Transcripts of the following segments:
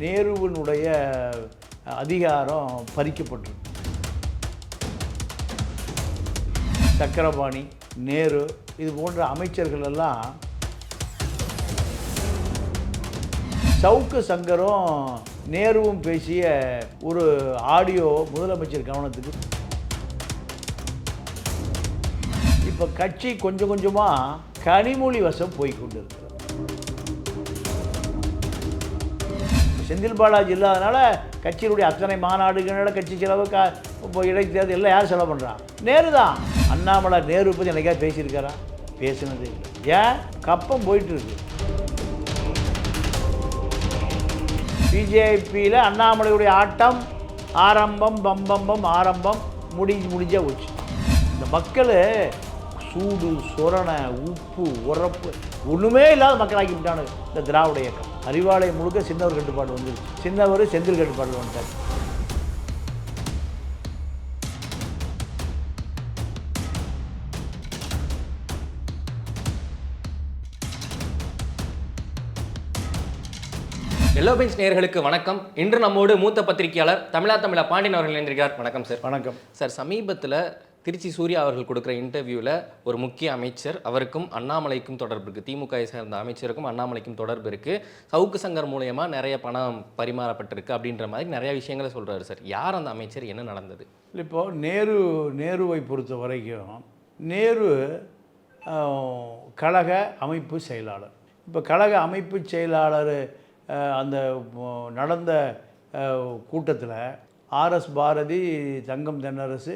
நேருவினுடைய அதிகாரம் பறிக்கப்பட்டிருக்கு. சக்கரபாணி நேரு இது போன்ற அமைச்சர்கள் எல்லாம் சவுக்கு சங்கரும் நேருவும் பேசிய ஒரு ஆடியோ முதலமைச்சர் கவனத்துக்கு. இப்போ கட்சி கொஞ்சம் கொஞ்சமாக கனிமொழி வசம் போய்கொண்டிருக்கு செந்தில் பாலாஜி இல்லாதனால கட்சியினுடைய அத்தனை மாநாடுகளோட கட்சி செலவு க இப்போ இடைத்தேர்தல் எல்லாம் யார் செலவு பண்ணுறான் நேரு தான். அண்ணாமலை நேரு பற்றி என்னைக்கா பேசியிருக்காரா? பேசினதே இல்லை. ஏன்? கப்பம் போயிட்டு இருக்கு பிஜேபியில் அண்ணாமலையுடைய ஆட்டம் ஆரம்பம் பம்பம்பம் ஆரம்பம் முடி முடிஞ்சே போச்சு. இந்த மக்கள் சூடு சொரணை உப்பு உரப்பு ஒன்றுமே இல்லாத மக்களாக்கி விட்டானு இந்த திராவிட இயக்கம். அறிவாலயம் முழுக்க சின்னவர் கட்டுப்பாடு வந்துருச்சு. சின்னவர் செந்தில் கட்டுப்பாடு வந்துட்டார். எல்லோ பெஞ்ச் நேயர்களுக்கு வணக்கம். இன்று நம்மோடு மூத்த பத்திரிகையாளர் தமிழா தமிழா பாண்டியன் அவர்கள் இணைந்திருக்கிறார். வணக்கம் சார் வணக்கம். சார் சமீபத்தில் திருச்சி சூர்யா அவர்கள் கொடுக்குற இன்டர்வியூவில் ஒரு முக்கிய அமைச்சர் அவருக்கும் அண்ணாமலைக்கும் தொடர்பு இருக்குது திமுகவை சேர்ந்த அமைச்சருக்கும் அண்ணாமலைக்கும் தொடர்பு இருக்குது சவுக்கு சங்கர் மூலயமா நிறைய பணம் பரிமாறப்பட்டிருக்கு அப்படின்ற மாதிரி நிறைய விஷயங்களை சொல்கிறாரு சார். யார் அந்த அமைச்சர்? என்ன நடந்தது? இப்போது நேரு நேருவை பொறுத்த வரைக்கும் நேரு கழக அமைப்பு செயலாளர். இப்போ கழக அமைப்பு செயலாளர் அந்த நடந்த கூட்டத்தில் ஆர்எஸ் பாரதி தங்கம் தென்னரசு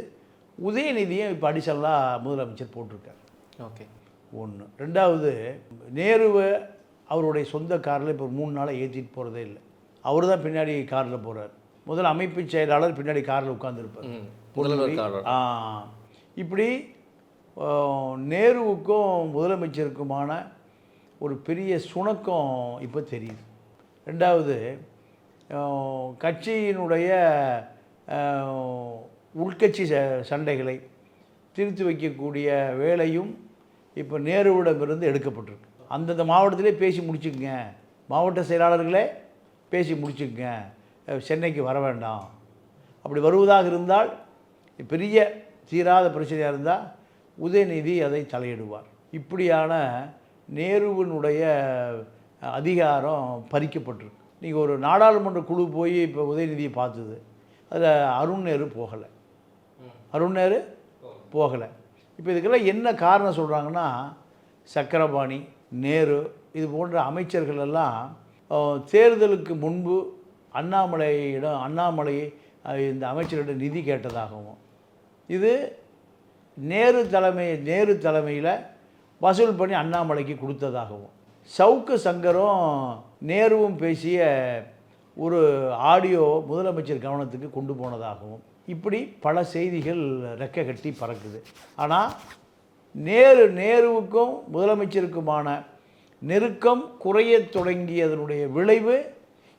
உதயநிதியும் இப்போ அடிஷனலாக முதலமைச்சர் போட்டிருக்கார். ஓகே. ஒன்று ரெண்டாவது நேருவை அவருடைய சொந்த காரில் இப்போ மூணு நாளாக ஏற்றிட்டு போகிறதே இல்லை. அவர் தான் பின்னாடி காரில் போகிறார் முதல்ல அமைப்பு செயலாளர் பின்னாடி காரில் உட்காந்துருப்பார் ஆ. இப்படி நேருவுக்கும் முதலமைச்சருக்குமான ஒரு பெரிய சுணக்கம் இப்போ தெரியுது. ரெண்டாவது கட்சியினுடைய உள்கட்சி ச- சண்டைகளை திருத்தி வைக்கக்கூடிய வேலையும் இப்போ நேருவிடமிருந்து எடுக்கப்பட்டிருக்கு. அந்தந்த மாவட்டத்திலே பேசி முடிச்சுக்குங்க. மாவட்ட செயலாளர்களே பேசி முடிச்சுக்குங்க. சென்னைக்கு வர வேண்டாம். அப்படி வருவதாக இருந்தால் பெரிய தீராத பிரச்சனையாக இருந்தால் உதயநிதி அதை தலையிடுவார். இப்படியான நேருவினுடைய அதிகாரம் பறிக்கப்பட்டிருக்கு. நீங்கள் ஒரு நாடாளுமன்ற குழு போய் இப்போ உதயநிதியை பார்த்தது. அதில் அருண் நேரு போகலை. அருண் நேரு போகலை. இப்போ இதுக்கெல்லாம் என்ன காரணம் சொல்கிறாங்கன்னா சக்கரபாணி நேரு இது போன்ற அமைச்சர்கள் எல்லாம் தேர்தலுக்கு முன்பு அண்ணாமலையிடம் அண்ணாமலை இந்த அமைச்சரிடம் நிதி கேட்டதாகவும் இது நேரு தலைமை நேரு தலைமையில் வசூல் பண்ணி அண்ணாமலைக்கு கொடுத்ததாகவும் சவுக்கு சங்கரும் நேருவும் பேசிய ஒரு ஆடியோ முதலமைச்சர் கவனத்துக்கு கொண்டு போனதாகவும் இப்படி பல செய்திகள் ரெக்க கட்டி பறக்குது. ஆனால் நேரு நேருவுக்கும் முதலமைச்சருக்குமான நெருக்கம் குறையத் தொடங்கியதனுடைய விளைவு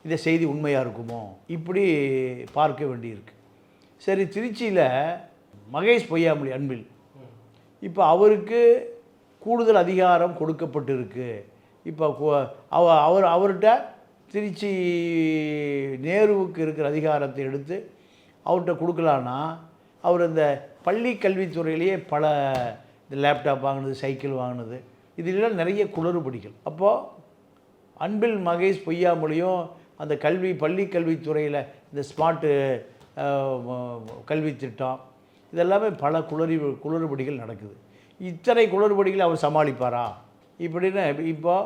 இந்த செய்தி உண்மையாக இருக்குமோ? இப்படி பார்க்க வேண்டியிருக்கு. சரி திருச்சியில் மகேஷ் பொய்யாமொழி அன்பில். இப்போ அவருக்கு கூடுதல் அதிகாரம் கொடுக்கப்பட்டிருக்கு. இப்போ அவ அவர் அவர்கிட்ட திருச்சி நேருவுக்கு இருக்கிற அதிகாரத்தை எடுத்து அவர்கிட்ட கொடுக்கலான்னா அவர் இந்த பள்ளி கல்வித்துறையிலேயே பல இந்த லேப்டாப் வாங்கினது சைக்கிள் வாங்கினது. இதிலெல்லாம் நிறைய குளறுபடிகள். அப்போது அன்பில் மகேஷ் பொய்யாமொழியும் அந்த கல்வி பள்ளி கல்வித்துறையில் இந்த ஸ்மார்ட்டு கல்வி திட்டம் இதெல்லாமே பல குளறி குளறுபடிகள் நடக்குது. இத்தனை குளறுபடிகளை அவர் சமாளிப்பாரா? இப்படின்னு இப்போ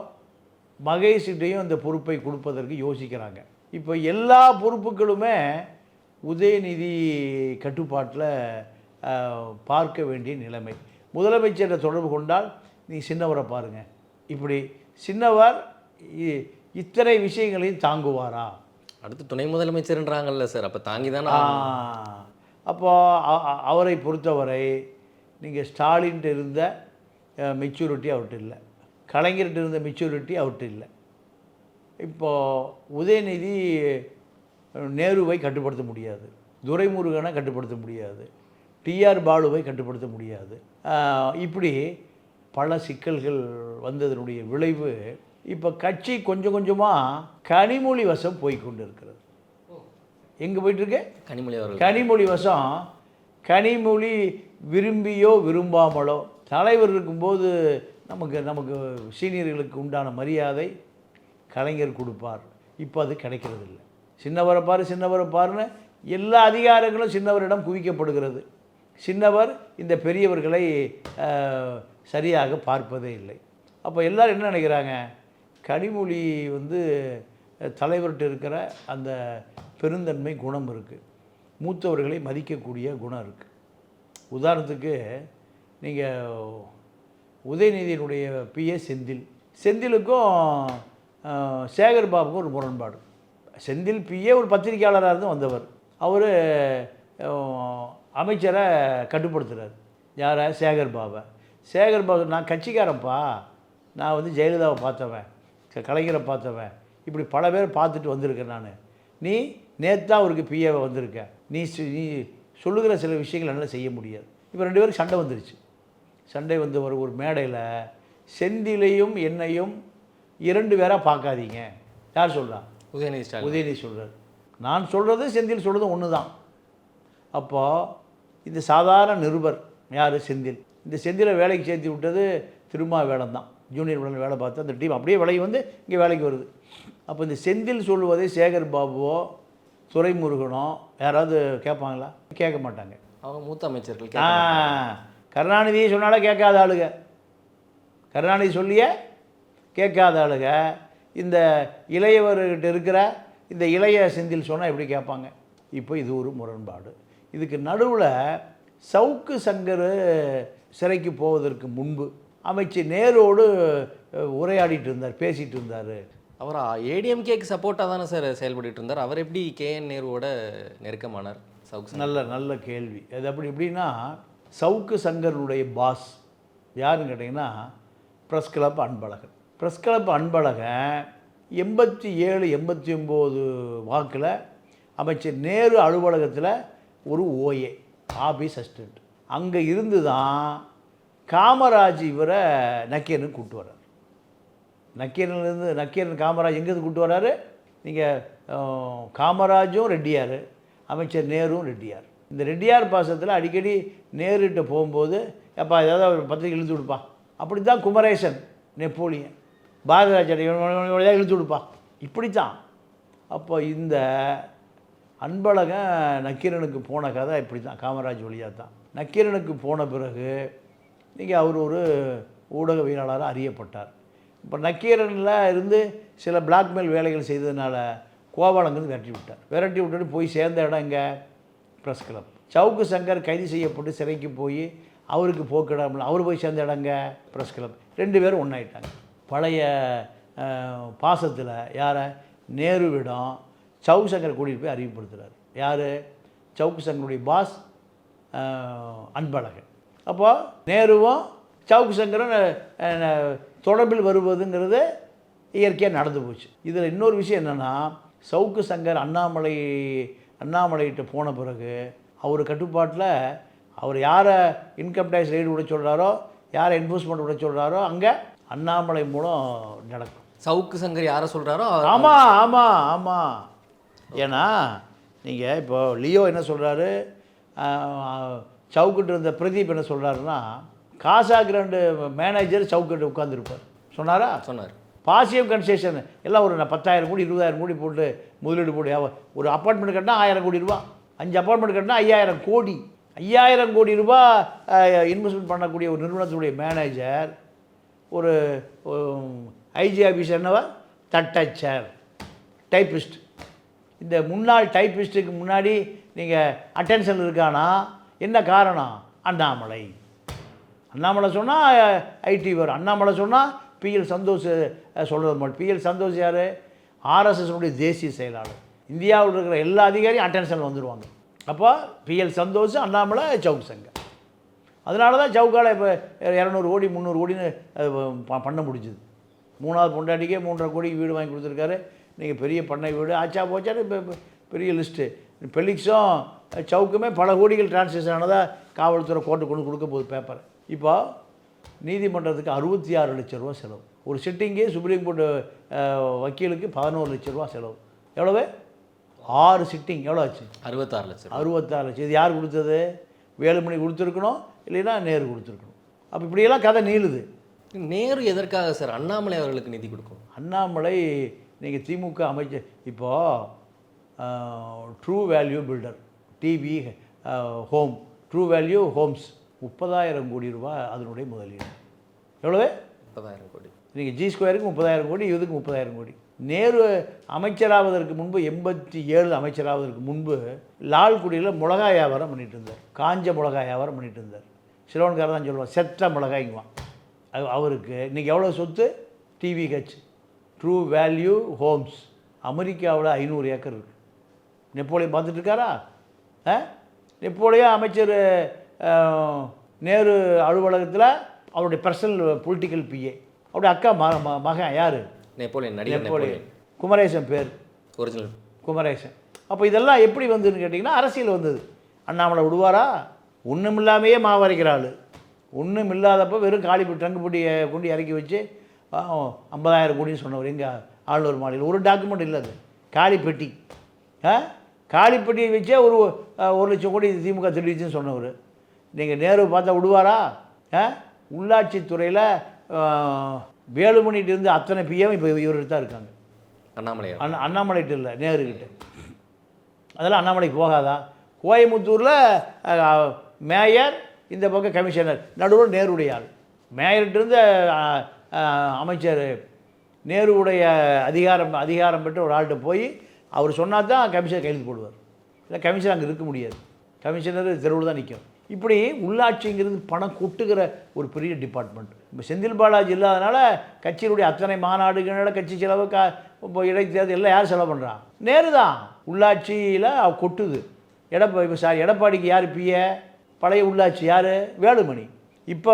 மகேஷ்கிட்டையும் அந்த பொறுப்பை கொடுப்பதற்கு யோசிக்கிறாங்க. இப்போ எல்லா பொறுப்புகளுமே உதயநிதி கட்டுப்பாட்டில் பார்க்க வேண்டிய நிலைமை. முதலமைச்சரை தொடர்பு கொண்டால் நீ சின்னவரை பாருங்கள் இப்படி சின்னவர் இத்தனை விஷயங்களையும் தாங்குவாரா? அடுத்து துணை முதலமைச்சர்ன்றாங்கல்ல சார். அப்போ தாங்கி தானே அப்போ அவரை பொறுத்தவரை நீங்கள் ஸ்டாலின்ட்டு இருந்த மெச்சூரிட்டி அவர்கிட்ட இல்லை. கலைஞர்கிட்ட இருந்த மெச்சூரிட்டி அவர்கிட்ட இல்லை. இப்போது உதயநிதி நேருவை கட்டுப்படுத்த முடியாது. துரைமுருகனை கட்டுப்படுத்த முடியாது. டிஆர் பாலுவை கட்டுப்படுத்த முடியாது. இப்படி பல சிக்கல்கள் வந்ததனுடைய விளைவு இப்போ கட்சி கொஞ்சம் கொஞ்சமாக கனிமொழி வசம் போய் கொண்டு இருக்கிறது எங்கே போயிட்டுருக்கு? கனிமொழி கனிமொழி வசம். கனிமொழி விரும்பியோ விரும்பாமலோ தலைவர் இருக்கும்போது நமக்கு நமக்கு சீனியர்களுக்கு உண்டான மரியாதை கலைஞர் கொடுப்பார். இப்போ அது கிடைக்கிறது இல்லை சின்னவரை பாரு சின்னவரை பாருன்னு எல்லா அதிகாரங்களும் சின்னவரிடம் குவிக்கப்படுகிறது. சின்னவர் இந்த பெரியவர்களை சரியாக பார்ப்பதே இல்லை. அப்போ எல்லோரும் என்ன நினைக்கிறாங்க? கனிமொழி வந்து தலைவர்கிட்ட இருக்கிற அந்த பெருந்தன்மை குணம் இருக்குது மூத்தவர்களை மதிக்கக்கூடிய குணம் இருக்குது உதாரணத்துக்கு நீங்கள் உதயநிதியினுடைய பிஏ செந்தில். செந்திலுக்கும் சேகர் பாபுக்கும் ஒரு முரண்பாடு. செந்தில் பிஏ ஒரு பத்திரிக்கையாளராக இருந்து வந்தவர். அவர் அமைச்சரை கட்டுப்படுத்துகிறார் யாரை? சேகர் பாபை. சேகர் பாபு நான் கட்சிக்காரன்ப்பா. நான் வந்து ஜெயலலிதாவை பார்த்தவன். கலைஞரை பார்த்தவன். இப்படி பல பேர் பார்த்துட்டு வந்திருக்கேன் நான். நீ நேத்தா அவருக்கு பிஏவை வந்திருக்க. நீ நீ சொல்லுகிற சில விஷயங்கள் என்னால் செய்ய முடியாது. இப்போ ரெண்டு பேரும் சண்டை வந்துருச்சு. சண்டை வந்து ஒரு ஒரு மேடையில் செந்திலையும் என்னையும் இரண்டு பேராக பார்க்காதீங்க. யார் சொல்றா? உதயநிதி ஸ்டாலின். உதயநிதி சொல்கிறார் நான் சொல்கிறது செந்தில் சொல்கிறது ஒன்று தான் அப்போது இந்த சாதாரண நிருபர் யார்? செந்தில். இந்த செந்திலை வேலைக்கு சேர்த்து விட்டது திருமாவேளம் தான். ஜூனியர் விளன் வேலை பார்த்து அந்த டீம் அப்படியே விலகி வந்து இங்கே வேலைக்கு வருது. அப்போ இந்த செந்தில் சொல்வதை சேகர் பாபுவோ துரைமுருகனோ யாராவது கேட்பாங்களா? கேட்க மாட்டாங்க. அவங்க மூத்த அமைச்சர்கள் ஆ கருணாநிதியை சொன்னாலும் கேட்காத ஆளுங்க. கருணாநிதி சொல்லியே கேட்காத ஆளுங்க. இந்த இளையவர்கிட்ட இருக்கிற இந்த இளைய செந்தில் சொன்னால் எப்படி கேட்பாங்க? இப்போ இது ஒரு முரண்பாடு. இதுக்கு நடுவில் சவுக்கு சங்கர் சிறைக்கு போவதற்கு முன்பு அமைச்சர் நேரோடு உரையாடிட்டு இருந்தார் பேசிட்டு இருந்தார். அவர் ஏடிஎம்கேக்கு சப்போர்ட்டாக தானே சார் செயல்பட்டு இருந்தார். அவர் எப்படி கேஎன் நேருவோட நெருக்கமானார் சவுக் சங்கர்? நல்ல நல்ல கேள்வி. அது அப்படி எப்படின்னா சவுக்கு சங்கருடைய பாஸ் யாருன்னு கேட்டிங்கன்னா press club Anbazhagan. Press club Anbazhagan எண்பத்தி ஏழு எண்பத்தி ஒம்பது வாக்கில் அமைச்சர் நேரு அலுவலகத்தில் ஒரு ஓஏ ஆஃபீஸ் அசிஸ்டண்ட் அங்கே இருந்து தான் காமராஜ் இவரை நக்கீரனுக்கு கூப்பிட்டு வர்றார். நக்கீரன்லேருந்து நக்கீரன் காமராஜ் எங்கேருந்து கூப்பிட்டு வர்றாரு? நீங்கள் காமராஜும் ரெட்டியார் அமைச்சர் நேரும் ரெட்டியார். இந்த ரெட்டியார் பாசத்தில் அடிக்கடி நேருகிட்ட போகும்போது எப்பா ஏதாவது ஒரு பத்திரிக்கை இழுத்து கொடுப்பா. அப்படி தான் குமரேசன் நெப்போலியன். பாரதிராஜன் இழுத்து கொடுப்பா இப்படி தான் அப்போ இந்த அன்பழகன் நக்கீரனுக்கு போன கதை இப்படி தான் காமராஜ் வழியாக தான் நக்கீரனுக்கு போன பிறகு நீங்கள் அவர் ஒரு ஊடகவியலாளராக அறியப்பட்டார். இப்போ நக்கீரனில் இருந்து சில பிளாக்மெயில் வேலைகள் செய்ததுனால கோபாலங்கிருந்து விரட்டி விட்டார். விரட்டி விட்டுட்டு போய் சேர்ந்த இடம் இங்கே ப்ரெஸ் கிளப் சவுக்கு சங்கர் கைது செய்யப்பட்டு சிறைக்கு போய் அவருக்கு போக்கிடாமல் அவர் போய் சேர்ந்த இடங்க ப்ரெஸ் கிளப் ரெண்டு பேரும் ஒன்றாயிட்டாங்க பழைய பாசத்தில் யாரை? நேருவிடம் சவுக்கு சங்கர் கூட்டிகிட்டு போய் அறிவுப்படுத்துகிறார் யார்? சவுக்கு சங்கருடைய பாஸ் அன்பழகன். அப்போ நேருவும் சவுக்கு சங்கரும் தொடர்பில் வருவதுங்கிறது இயற்கையாக நடந்து போச்சு. இதில் இன்னொரு விஷயம் என்னென்னா சவுக்கு சங்கர் அண்ணாமலை அண்ணாமலைகிட்ட போன பிறகு அவர் கட்டுப்பாட்டில் அவர் யாரை இன்கம் டேக்ஸ் ரெய்டு விட சொல்கிறாரோ யாரை என்ஃபோர்ஸ்மெண்ட் விட சொல்கிறாரோ அங்கே அண்ணாமலை மூலம் நடக்கும். சவுக்கு சங்கர் யாரை சொல்கிறாரோ ஆமாம் ஆமாம் ஆமாம் ஏன்னா நீங்கள் இப்போ லியோ என்ன சொல்கிறாரு சவுக்கிட்டு இருந்த பிரதீப் என்ன சொல்கிறாருன்னா காசா கிராண்டு மேனேஜர் சவுக்கிட்டு உட்காந்துருப்பார் சொன்னாரா? சொன்னார். பாசியம் கன்செஷன் எல்லாம் ஒரு பத்தாயிரம் கோடி இருபதாயிரம் கோடி போட்டு முதலீடு போட்டு ஒரு அப்பார்ட்மெண்ட் கட்டினா ஆயிரம் கோடி ரூபா. அஞ்சு அப்பார்ட்மெண்ட் கட்டினா ஐயாயிரம் கோடி. ஐயாயிரம் கோடி ரூபா இன்வெஸ்ட்மெண்ட் பண்ணக்கூடிய ஒரு நிறுவனத்துடைய மேனேஜர் ஒரு ஐஜி ஆஃபீஸ் என்னவா? தட்டச்சர். டைப்பிஸ்ட் இந்த முன்னாள் டைப்பிஸ்ட்டுக்கு முன்னாடி நீங்கள் அட்டென்ஷன் இருக்கானா? என்ன காரணம்? அண்ணாமலை. அண்ணாமலை சொன்னால் ஐடி வரும். அண்ணாமலை சொன்னால் பிஎல் சந்தோஷ் சொல்கிறது மட்டும். பிஎல் சந்தோஷ் யார்? ஆர்எஸ்எஸ்னுடைய தேசிய செயலாளர். இந்தியாவில் இருக்கிற எல்லா அதிகாரியும் அட்டென்ஷனில் வந்துடுவாங்க அப்போ பிஎல் சந்தோஷ் அண்ணாமலை சவுக் சங்கர். அதனால தான் சவுக்கால இப்போ இரநூறு கோடி முந்நூறு கோடின்னு பண்ண முடிஞ்சுது. மூணாவது பொண்டாட்டிக்கே மூன்றரை கோடிக்கு வீடு வாங்கி கொடுத்துருக்காரு. நீங்கள் பெரிய பண்ணை வீடு ஆச்சா போச்சான்னு இப்போ பெரிய லிஸ்ட்டு பெலிக்ஸும் சவுக்குமே பல கோடிகள் டிரான்சாக்ஷன் ஆனதாக காவல்துறை கோர்ட்டு கொண்டு கொடுக்க போகுது பேப்பர் இப்போ நீதிமன்றத்துக்கு அறுபத்தி ஆறு லட்ச ரூபா செலவு. ஒரு சிட்டிங்கே சுப்ரீம் கோர்ட்டு வக்கீலுக்கு பதினோரு லட்ச ரூபா செலவு. எவ்வளவு? ஆறு சிட்டிங் எவ்வளோ ஆச்சு? அறுபத்தாறு லட்சம் அறுபத்தாறு லட்சம். இது யார் கொடுத்தது? வேலுமணி கொடுத்துருக்கணும். இல்லைன்னா நேரு கொடுத்துருக்கணும். அப்போ இப்படியெல்லாம் கதை நீளுது. நேரு எதற்காக சார்? அண்ணாமலை அவர்களுக்கு நிதி கொடுக்கும். அண்ணாமலை நீங்கள் திமுக அமைச்சர் இப்போது true value builder TV home true value homes முப்பதாயிரம் கோடி ரூபாய் அதனுடைய முதலீடு. எவ்வளவு? முப்பதாயிரம் கோடி. நீங்கள் ஜி ஸ்கொயருக்கு முப்பதாயிரம் கோடி இதுக்கு முப்பதாயிரம் கோடி. நேரு அமைச்சராவதற்கு முன்பு எண்பத்தி ஏழு அமைச்சராவதற்கு முன்பு லால்குடியில் மிளகாய் வியாபாரம் பண்ணிட்டு இருந்தார். காஞ்ச மிளகாய் வியாபாரம் பண்ணிட்டு இருந்தார். சிலவன்காரர் தான் சொல்லுவான் செத்த மிளகாய்ங்குவான். அது அவருக்கு இன்றைக்கி எவ்வளோ சொத்து? TV H true value homes அமெரிக்காவில் ஐநூறு ஏக்கர் இருக்குது நெப்போலியன் பார்த்துட்டு இருக்காரா ஆ? நெப்போலியன் அமைச்சர் நேரு அலுவலகத்தில் அவருடைய பர்சனல் பொலிட்டிக்கல் பிஏ அவருடைய அக்கா ம ம- மகன் யார்? நெப்போலியன் நடிகர் நெப்போலியன். நெப்போலியன். குமரேசன் பேர். ஒரிஜினல் குமரேசன். அப்போ இதெல்லாம் எப்படி வந்ததுன்னு கேட்டிங்கன்னா அரசியல் வந்தது. அண்ணாமலை விடுவாரா? ஒன்றும் இல்லாமையே மாவரைக்கிற ஆள் ஒன்றும் இல்லாதப்போ வெறும் காலி ட்ரங்கு பொட்டியை கொண்டு இறக்கி வச்சு ஐம்பதாயிரம் கோடின்னு சொன்னவர். எங்கே ஆளுநர் மாநிலம் ஒரு டாக்குமெண்ட் இல்லை அது. காலி பெட்டி. ஆ? காலி பெட்டியை வச்சே ஒரு ஒரு லட்சம் கோடி திமுக திருடிச்சுன்னு சொன்னவர். நீங்கள் நேரு பார்த்தா விடுவாரா? ஆ? உள்ளாட்சித்துறையில் வேலுமணிட்டு இருந்து அத்தனை பிஎம் இப்போ இவர்கிட்ட தான் இருக்காங்க. அண்ணாமலை. அண்ணா அண்ணாமலைகிட்ட இல்லை நேருக்கிட்ட அதெல்லாம் அண்ணாமலைக்கு போகாதா? கோயம்புத்தூரில் மேயர் இந்த பக்கம் கமிஷனர் நடுவில் நேருடைய ஆள். மேயர்கிட்ட அமைச்சர் நேருடைய அதிகாரம் அதிகாரம் பெற்று ஒரு ஆள்கிட்ட போய் அவர் சொன்னால் தான் கமிஷனர் கையெழுத்து போடுவார். இல்லை கமிஷனர் அங்கே இருக்க முடியாது. கமிஷனர் தெருவில் தான் நிற்கும் இப்படி உள்ளாட்சிங்கிறது பணம் கொட்டுகிற ஒரு பெரிய டிபார்ட்மெண்ட் இப்போ செந்தில் பாலாஜி இல்லாதனால கட்சியினுடைய அத்தனை மாநாடுகளோட கட்சி செலவு கா இப்போ இடைத்தேர்தல் எல்லாம் யார் செலவு பண்ணுறான் நேரு தான் உள்ளாட்சியில் கொட்டுது. எடப்பா இப்போ சார் எடப்பாடிக்கு யார் பிஏ பழைய உள்ளாட்சி யார்? வேலுமணி. இப்போ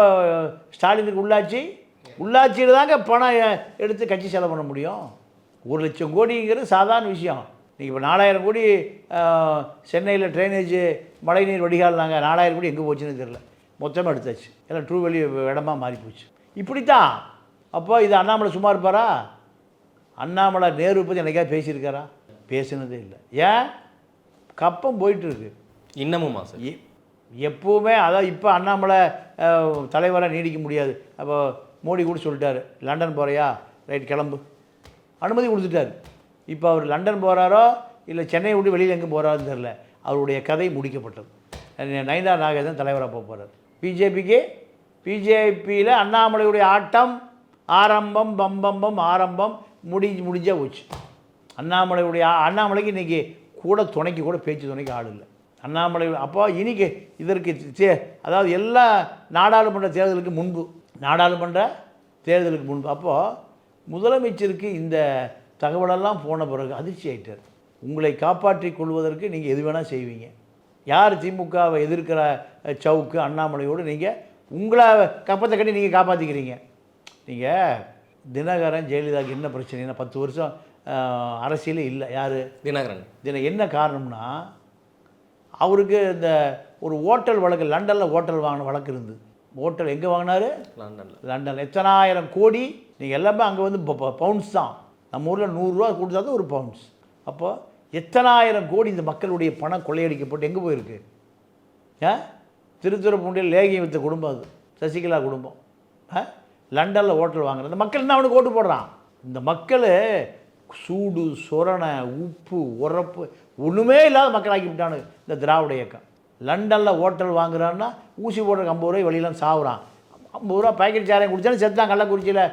ஸ்டாலினுக்கு உள்ளாட்சி? உள்ளாட்சியில் தாங்க பணம் எடுத்து கட்சி செலவு பண்ண முடியும். ஒரு லட்சம் கோடிங்கிறது சாதாரண விஷயம். நீங்கள் இப்போ நாலாயிரம் கோடி சென்னையில் ட்ரைனேஜ் மழைநீர் வடிகால்னாங்க. நாலாயிரம் கோடி எங்கே போச்சுன்னு தெரில மொத்தமாக எடுத்தாச்சு. எல்லாம் ட்ரூ வெளி இடமா மாறி போச்சு இப்படித்தான். அப்போ இது அண்ணாமலை சும்மா இருப்பாரா? அண்ணாமலை நேரு பற்றி என்னைக்காவது பேசியிருக்காரா? பேசினதே இல்லை. ஏன்? கப்பம் போயிட்டுருக்கு இன்னமுமா சார்? எ- எப்போவுமே அதான் இப்போ அண்ணாமலை தலைவராக நீடிக்க முடியாது. அப்போ மோடி கூட சொல்லிட்டார் லண்டன் போகிறியா ரைட் கிளம்பு. அனுமதி கொடுத்துட்டாரு. இப்போ அவர் லண்டன் போகிறாரோ இல்லை சென்னையை விட்டு வெளியில் எங்கே போகிறாருன்னு தெரில அவருடைய கதை முடிக்கப்பட்டது. ந- நயினா நாகேந்திரன் தலைவராக போக போகிறார் பிஜேபிக்கு பிஜேபியில் அண்ணாமலையுடைய ஆட்டம் ஆரம்பம் பம்பம்பம் ஆரம்பம் முடிஞ்சு முடிஞ்சால் போச்சு. அண்ணாமலையுடைய அண்ணாமலைக்கு இன்றைக்கி கூட துணைக்கு கூட பேச்சு துணைக்கு ஆள் இல்லை. அண்ணாமலை அப்போ இன்னைக்கு இதற்கு தே அதாவது எல்லா நாடாளுமன்ற தேர்தலுக்கு முன்பு நாடாளுமன்ற தேர்தலுக்கு முன்பு அப்போது முதலமைச்சருக்கு இந்த தகவலெல்லாம் போன பிறகு அதிர்ச்சி ஆயிட்டார். உங்களை காப்பாற்றிக் கொள்வதற்கு நீங்கள் எது வேணால் செய்வீங்க. யார் திமுகவை எதிர்க்கிற சவுக்கு அண்ணாமலையோடு நீங்கள் உங்களை கப்பத்தை கட்டி நீங்கள் காப்பாற்றிக்கிறீங்க நீங்கள் தினகரன் ஜெயலலிதாவுக்கு என்ன பிரச்சனைனா பத்து வருஷம் அரசியலே இல்லை. யார்? தினகரன். இதில் என்ன காரணம்னா அவருக்கு இந்த ஒரு ஓட்டல் வழக்கு லண்டனில் ஓட்டல் வாங்கின வழக்கு இருந்தது. ஓட்டல் எங்கே வாங்கினாரு? லண்டனில். லண்டனில். எத்தனாயிரம் கோடி நீங்கள் எல்லாமே அங்கே வந்து பவுன்ஸ் தான். நம்ம ஊரில் நூறுரூவா கொடுத்தா தான் ஒரு பவுன்ஸ் அப்போ எத்தனாயிரம் கோடி இந்த மக்களுடைய பணம் கொள்ளையடிக்கப்பட்டு எங்கே போயிருக்கு? ஆ? திருத்துறைப்பூண்டியில் லேகியம் வித்த குடும்பம் அது. சசிகலா குடும்பம். ஆ? லண்டனில் ஓட்டல் வாங்குறது மக்கள் என்ன அவனுக்கு ஓட்டு போடுறான். இந்த மக்கள் சூடு சொரணை உப்பு உரப்பு ஒன்றுமே இல்லாத மக்களாக்கி விட்டானு இந்த திராவிட இயக்கம். லண்டனில் ஹோட்டல் வாங்குறான்னா ஊசி போடுறதுக்கு ஐம்பது ரூபாய் வெளியெல்லாம் சாவுறான். ஐம்பது ரூபா பாக்கெட் சாரையும் குடிச்சாலும் செத்தான் கள்ளக்குறிச்சியில்.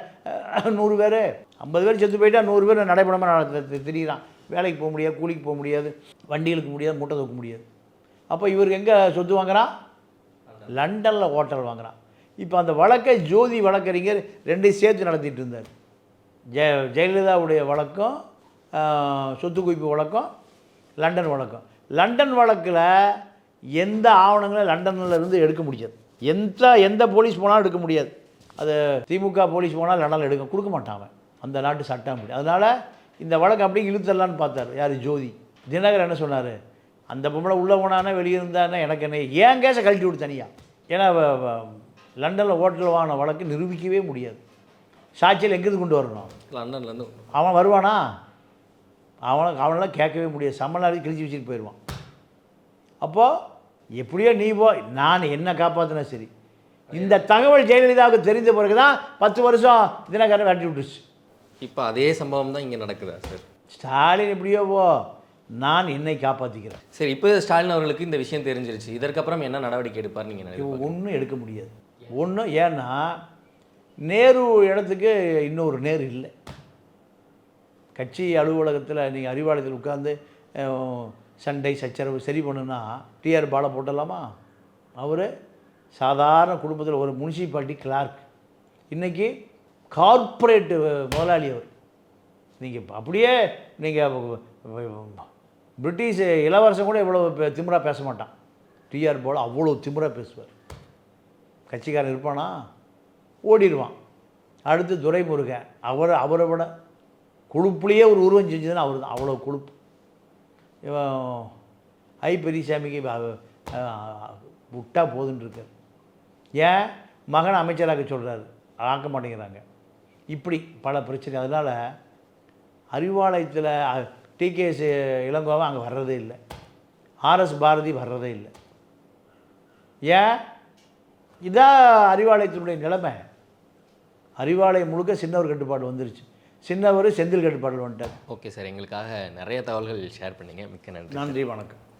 நூறு பேர். ஐம்பது பேர் செத்து போயிட்டா நூறு பேர் நடைபெறாமல் திரியிறான். வேலைக்கு போக முடியாது கூலிக்கு போக முடியாது வண்டிகளுக்கு முடியாது மூட்டை தூக்க முடியாது. அப்போ இவருக்கு எங்கே சொத்து வாங்குறான்? லண்டனில் ஹோட்டல் வாங்குறான். இப்போ அந்த வழக்கை ஜோதி வழக்கறிஞர் ரெண்டையும் சேர்த்து நடத்திட்டு இருந்தார். ஜெய ஜெயலலிதாவுடைய வழக்கம் சொத்து குவிப்பு வழக்கம் லண்டன் வழக்கம். லண்டன் வழக்கில் எந்த ஆவணங்களும் லண்டனில் இருந்து எடுக்க முடியாது. எந்த எந்த போலீஸ் போனாலும் எடுக்க முடியாது. அது திமுக போலீஸ் போனால் லண்டனில் எடுக்க கொடுக்க மாட்டான் அவன். அந்த நாட்டு சட்டம் அப்படி. அதனால் இந்த வழக்கு அப்படியே இழுத்தரலான்னு பார்த்தார். யார்? ஜோதி. தினகர் என்ன சொன்னார்? அந்த பொம்பளை உள்ளே போனானே வெளியே இருந்தானே எனக்கு என்ன? ஏன் கேஸை கழட்டி விடு தனியாக ஏன்னா லண்டனில் ஹோட்டலில் வாங்கின வழக்கு நிரூபிக்கவே முடியாது. சாட்சியில் எங்கேருந்து கொண்டு வரணும்? லண்டன்லேருந்து அவன் வருவானா? அவனை அவனெல்லாம் கேட்கவே முடியாது. சம்மளாரி கிழிச்சு வச்சுட்டு போயிடுவான். அப்போது எப்படியோ நீ போ நான் என்ன காப்பாற்றினா சரி. இந்த தகவல் ஜெயலலிதாவுக்கு தெரிந்த பிறகு தான் பத்து வருஷம் தினகரன் வெட்டி விட்டுருச்சு. இப்போ அதே சம்பவம் தான் இங்கே நடக்குதா சார்? ஸ்டாலின் எப்படியோ போ நான் என்னை காப்பாற்றிக்கிறேன் சரி இப்போ ஸ்டாலின் அவர்களுக்கு இந்த விஷயம் தெரிஞ்சிருச்சு. இதற்கப்புறம் என்ன நடவடிக்கை எடுப்பார் நீங்கள் ஒன்றும் எடுக்க முடியாது. ஒன்றும் ஏன்னா நேரு இடத்துக்கு இன்னொரு நேரு இல்லை. கட்சி அலுவலகத்தில் நீங்கள் அறிவாலயத்தில் உட்காந்து சண்டை சச்சரவு சரி பண்ணுன்னா டிஆர் பாலை போட்டலாமா? அவர் சாதாரண குடும்பத்தில் ஒரு முனிசிபாலிட்டி கிளார்க். இன்றைக்கி கார்ப்பரேட் முதலாளி அவர். நீங்கள் அப்படியே நீங்கள் பிரிட்டிஷ் இளவரசன் கூட இவ்வளோ பே- பேச மாட்டான். டிஆர் போல் அவ்வளோ திமிரா பேசுவார். கட்சிக்காரன் இருப்பானா? ஓடிடுவான். அடுத்து துரைமுருகன். அவர் அவரை விட கொழுப்புலேயே ஒரு உருவம் செஞ்சதுன்னா அவர் தான். அவ்வளோ கொழுப்பு. இவன் ஐ பெரியசாமிக்கு விட்டா போதுன்னு இருக்கார் ஏன்? மகன் அமைச்சராக்க சொல்கிறாரு ஆக்க மாட்டேங்கிறாங்க. இப்படி பல பிரச்சனை. அதனால் அறிவாலயத்தில் டிகேஎஸ் இளங்கோவன் அங்கே வர்றதே இல்லை. ஆர்எஸ் பாரதி வர்றதே இல்லை. ஏன்? இதான் அறிவாலயத்தினுடைய நிலைமை. அறிவாலயம் முழுக்க சின்னவர் கட்டுப்பாடு வந்துருச்சு. சின்னவர் செந்தில் கட்டுப்பாடு வந்துட்டார். ஓகே சார் எங்களுக்காக நிறைய தகவல்கள் ஷேர் பண்ணீங்க. மிக்க நன்றி நன்றி வணக்கம்.